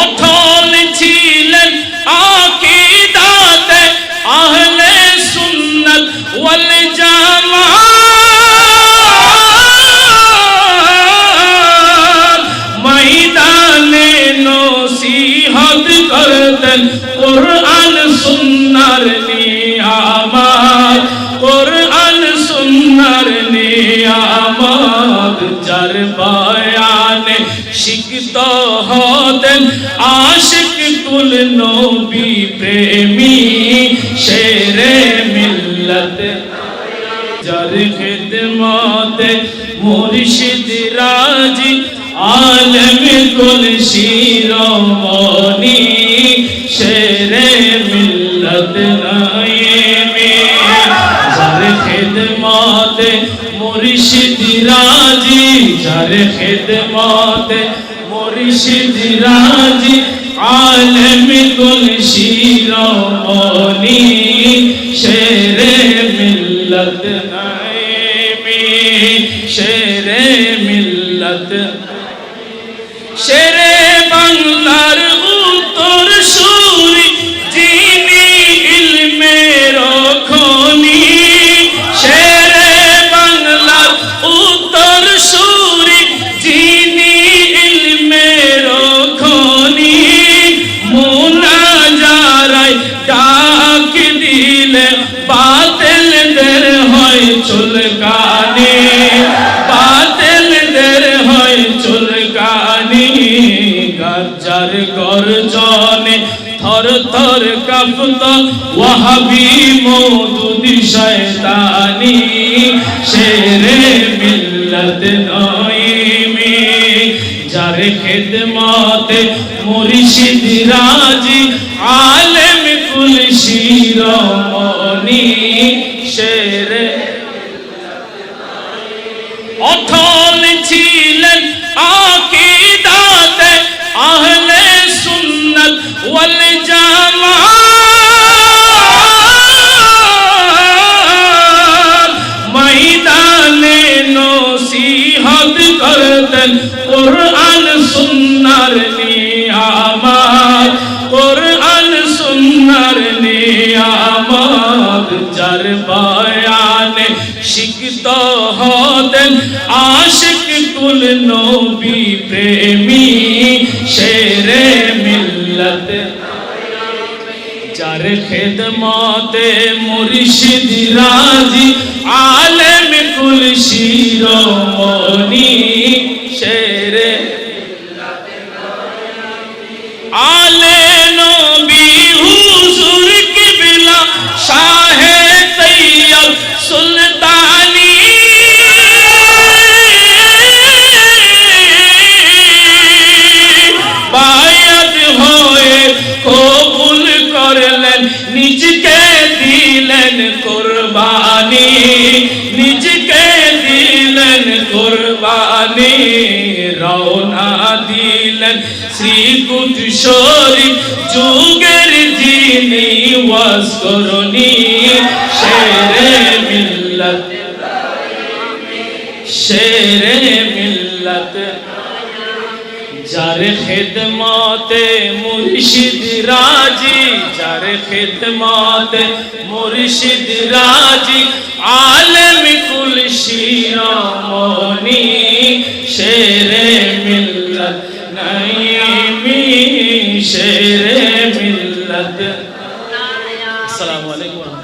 অটল ছিলেন আকিদাতে আহলে সুন্নাত ওয়াল জামাত। ময়দানে নসিহত করতেন কোরআন সুন্নার নিয়ামত। কোরআন সুন্নার নিয়ামত যার বয়ানে শিখত হতেন আশিক কুল নবী প্রেমী, শেরে মিল্লত। যার খিদমতে মুর্শিদ রাজি, আলম কুল শিরোমণি শেরে মিল্লত নাইমে। যার খিদমতে মুর্শিদ যার খিদমতে মুর্শিদ রাজি, আলম কুল শিরোমণি শেরে মিল্লত নাইমি, শেরে মিল্লত শেরে বাংলার উত্তর সুরি চুলকানি, বাতিলদের হয় চুলকানি। গাজার গর্জনে থর থর কাঁপত ওয়াহাবি মৌদুদি শয়তানি। শেরে মিল্লত নইমি যার খেদমতে মুর্শিদ রাজি, আলেম কুল শিরোমণি শেরে অটল ছিলেন আকিদাতে আহলে সুন্নাত ওয়াল জামাত। ময়দানে নসিহত করতেন কোরআন সুন্নার নিয়ামত। কোরআন সুন্নার নিয়ামত যার বয়ানে শিখত হতেন আশিক কুল নবী প্রেমী, শেরে মিল্লত। যার খেদমতে মুর্শিদ রাজি, আলেম কুল শিরোমণি। কোরবানি নিজকে দিলেন কোরবানি রওনা দিলেন শ্রী কুশোরী যুগের যিনি ওয়াসকরণী শেরে মিল্লত শেরে মিল্লত যার খেদমতে মুর্শিদ রাজি, যার খেদমতে মুর্শিদ রাজি, আলম কুল শিরোমণি শেরে মিল্লত নাইমি, শেরে মিল্লত। আসসালামু আলাইকুম।